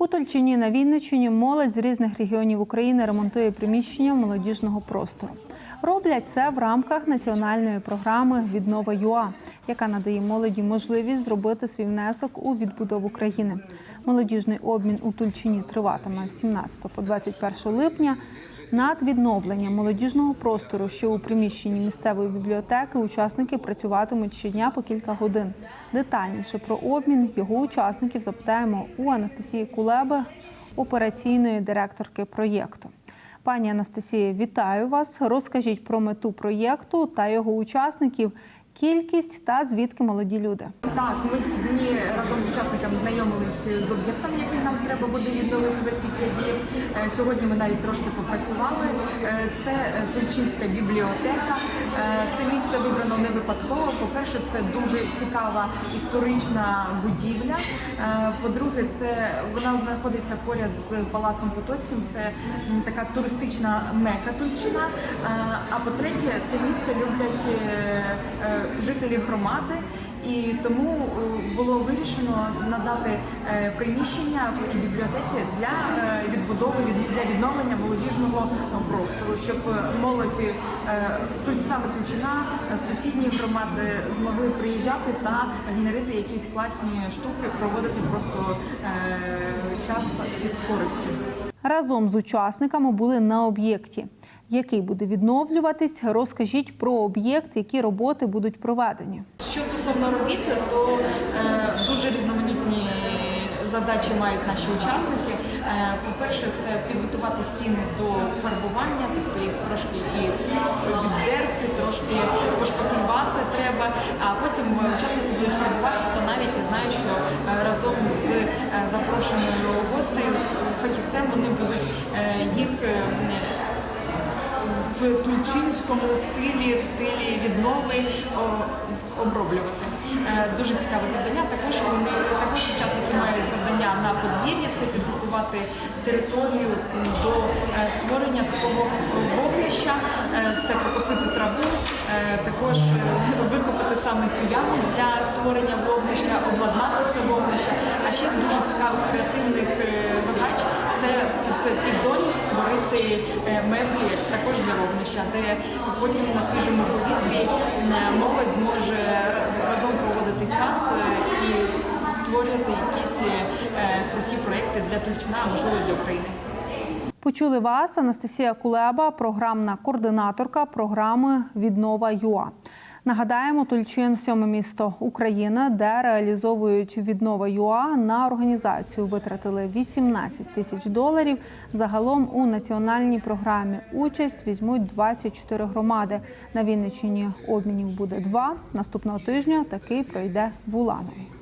У Тольчині на Вінниччині молодь з різних регіонів України ремонтує приміщення молодіжного простору. Роблять це в рамках національної програми Віднова ЮА, яка надає молоді можливість зробити свій внесок у відбудову країни. Молодіжний обмін у Тульчині триватиме з 17 по 21 липня. Над відновленням молодіжного простору, що у приміщенні місцевої бібліотеки, учасники працюватимуть щодня по кілька годин. Детальніше про обмін його учасників запитаємо у Анастасії Кулеби, операційної директорки проєкту. Пані Анастасія, вітаю вас. Розкажіть про мету проєкту та його учасників, кількість та звідки молоді люди. Так, ми ці дні разом з учасниками знайомилися з об'єктом, який нам треба буде відновити за ці п'ять днів. Е, Сьогодні ми навіть трошки попрацювали. Е, Це е, Тульчинська бібліотека. Це місце вибрано не випадково. По-перше, це дуже цікава історична будівля. По-друге, це вона знаходиться поряд з палацом Потоцьким. Це така туристична мека Тульчина. А по-третє, це місце люблять жителі громади. І тому е, було вирішено надати е, приміщення в цій бібліотеці для е, відбудови для відновлення молодіжного простору, щоб молодь е, тут саме Тульчина, сусідні громади змогли приїжджати та генерити якісь класні штуки, проводити просто час із користю. Разом з учасниками були на об'єкті, який буде відновлюватись. Розкажіть про об'єкт, які роботи будуть проведені. Що стосовно робіт, то е, дуже різноманітні задачі мають наші учасники. Е, по-перше, це підготувати стіни до фарбування, тобто їх трошки і віддерти, трошки пошпаклювати треба. А потім учасники будуть фарбувати, то навіть я знаю, що е, разом з е, запрошеною гостею, з фахівцем, вони будуть е, їх. В тульчинському стилі, в стилі віднови оброблювати. Е, Дуже цікаве завдання. Також вони також учасники мають завдання на подвір'ї це підготувати територію до е, створення такого вогнища, Е, це покосити траву, також викопати саме цю яму для створення вогнища, обладнати це вогнище. А ще з дуже цікавих креативних е, задач це з піддонів створити е, меблі також для вогнища, де потім на свіжому повітрі е, молодь зможе разом проводити час е, і створювати якісь круті проекти для Тульчина, а можливо для України. Почули вас Анастасія Кулеба, програмна координаторка програми Віднова ЮА. Нагадаємо, Тульчин сьоме місто України, де реалізовують віднова ЮА на організацію. Витратили 18 тисяч доларів. Загалом у національній програмі участь візьмуть 24 громади. На Вінниччині обмінів буде два. Наступного тижня такий пройде в Уланові.